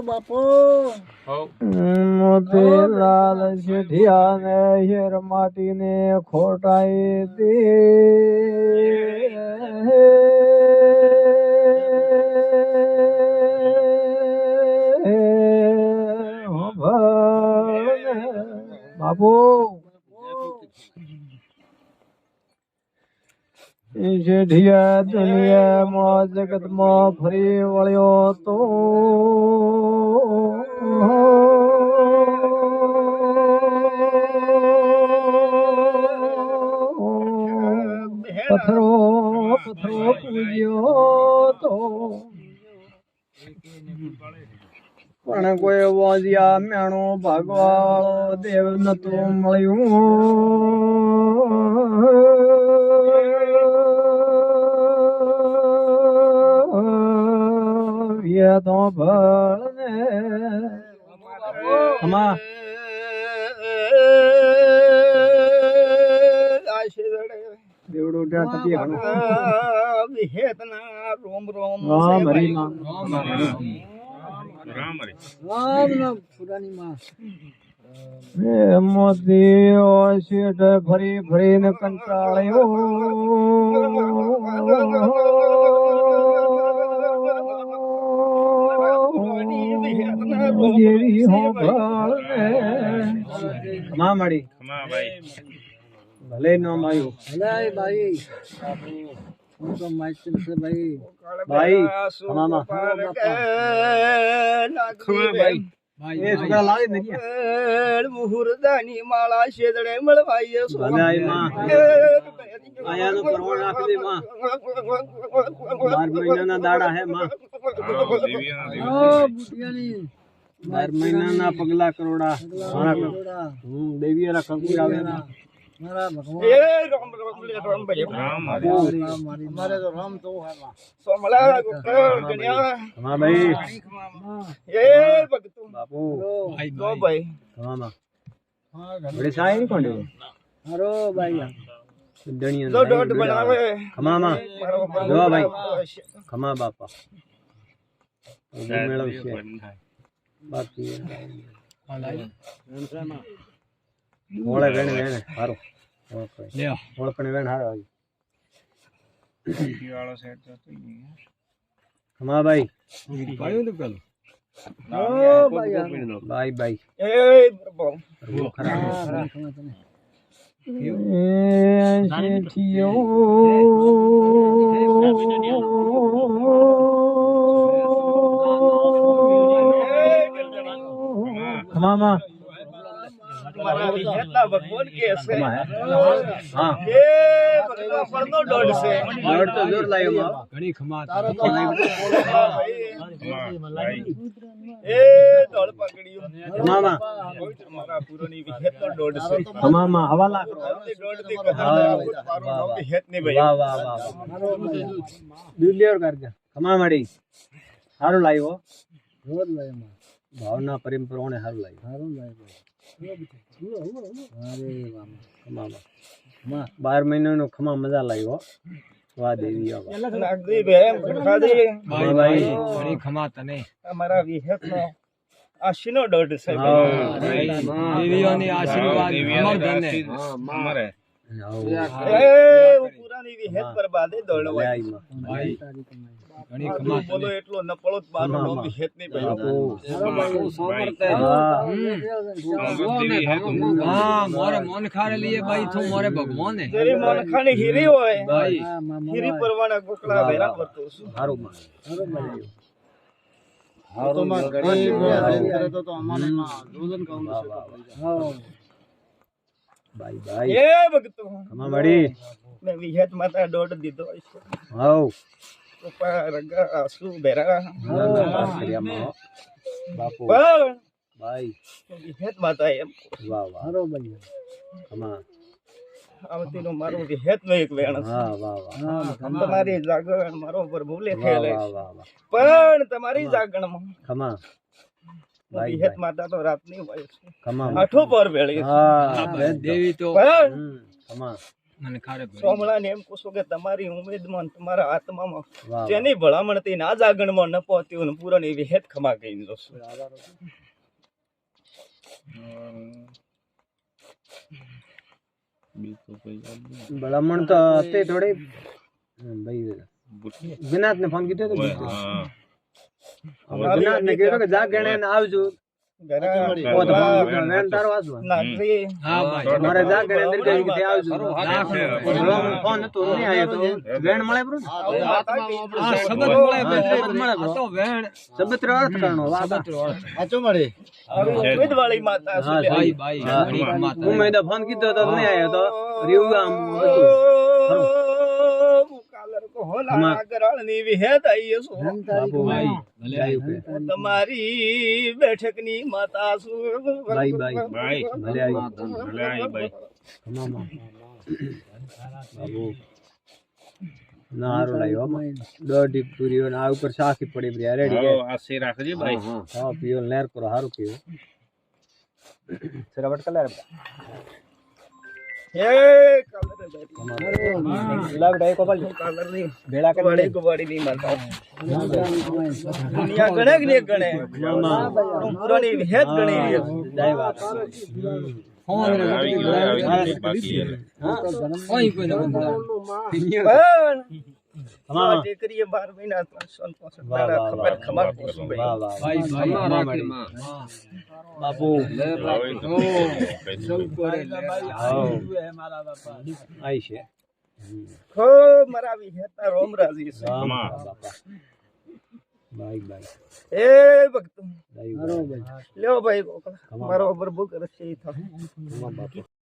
બાપો. મોતીલાલ શેઠિયા ને હેર માટીને ખોટાઈ દે બાપુ. શેઠિયા દુનિયામાં જગતમાં ફરી વળ્યો તો. પથરો પથરો પૂજ્યો તો. પણ કોઈ વાજ્યા મેણો ભાગવા દેવ નતું મળ્યું. દેવડો ઉઠ્યા તપી ઘણું વિહેતના રોમ રોમ. રામ હરી. માં રામ નામ પુરાની માં. એ મોતી ઓ શેઠ ફરી ફરીને કંટાળ્યો. માં. મળી ભલે નામ આવ્યું ભલે ભાઈ. હું તો માઇસ્ટર છે ભાઈ. ભાઈ મામા માળા શેદડે દે માં. બાર મહિનાના દાડા હે માં. બાર મહિનાના પગલા કરોડા. મારા કર- હમ આવે ને. મારા ભગવાન અમારે તો રામ તો ખમા ભાઈ બાપુ ખમામાં વળી સાય નહીં કોણ દેવું? હારો ભાઈ. દણિયા ને ખમામાં જો ભાઈ. ખમા બાપા. મેળવશે. બાકી ઓળે વેણ વેણ હારો ઓળપણે વેણ હારો આવી ખમા ભાઈ બાય બાય ખરા ખમામાં ભગવાન કે છે. હે. એ ભગવાન પરનો દોડ છે. દોડ તો જોર લાગ્યો માં એ દોડ પકડ્યું. ખમામાં મારા પૂરોની વિહેતનો દોડ છે. ખમામાં હવાલા કરો. આવતી દોડથી કદાચ મારું નામ વિહેત નહીં ભાઈ. વાહ વાહ વાહ દુલિયર કરજા ખમા મળી સારું લાવ્યો. ભાવના પ્રેમ પ્રમાણે સારું લાવ્યું. સારું માં બાર મહિનાનો ખમા મજા લાગ્યો વાહ દેવી નાગદી બેમ ખાદી અમારા વિહેતનો આશીનો દેવીઓની આશીર્વાદ અમારે આવો. એ પુરાની વિહેત પર બાદે દોડવાય લે આઈ માં. બોલો એટલો નપળો જ મારો નામ વિહેત નહીં ભાઈ. બાપુ. જેરી મનખાની હીરી હોય હીરી પરવાના ગોકળા વેરા પરતો છું. હારું માં. તો માં ઘડી કરે તો તો અમાને માં જોજન કહું વાહ, વાહ, વાહ. બાય બાય એ ભગતો. માતા દોડ દીધો હાઉ બાપુ માતા એમ વાહ આવતી નો એક વેણ છે હા વાહ વાહ તમારી જાગણ મારો પર ભૂલે વાહ પણ તમારી જાગણમાં ખમા. ભાઈ હેત માતા તો રાતની હોય છે ખમા આઠો પર વેળી છે હા દેવી તો પણ ખમા. સોમળાને એમ પૂછો કે તમારી ઉમેદમાં તમારા આત્મામાં જેની ભલામણથી આજ આગળમાં ન પહોંચ્યું ને પૂરણ એવી હેત ખમા કહી જોશું. ભલામણ તો હતી થોડી. ભાઈ વિનાથ ને ફોન કીધો હતો વિનાથ ને કીધો કે જા ગણે આવજો. ફોન કીધો, તો નહીં આવ્યો તો. રીવું ખમામાં. બાબુ ના હારું લાગ્યો હો. દોઢી પૂરીઓ ને આ ઉપર સાખી પડી પડી રેડી આ શેર રાખજે હા પીઓ લેર કરો હારું પીઓ. સરાવટ કલર. ભેળા ગણે ગણે? હું પુરાણી વિહેત ગણી બાકી હા. આ દીકરીએ બાર મહિના ત્રણસો ને પોસઠ વાહ, દાડા વાહ, ખબર વાહ. ખમાર પોસું ભાઈ. વાહ વાહ બાપુ હવે તો હાઉ. આઈ છે હો મારા વિહેતા રોમ રાજી છે રામ ખમા. બાપા બાય બાય એ ભક્તો ડાય લ્યો ભાઈ ગોકળા. ખમા. મારો બરબો કરે છે ઈ થાય. ખમા બાપુ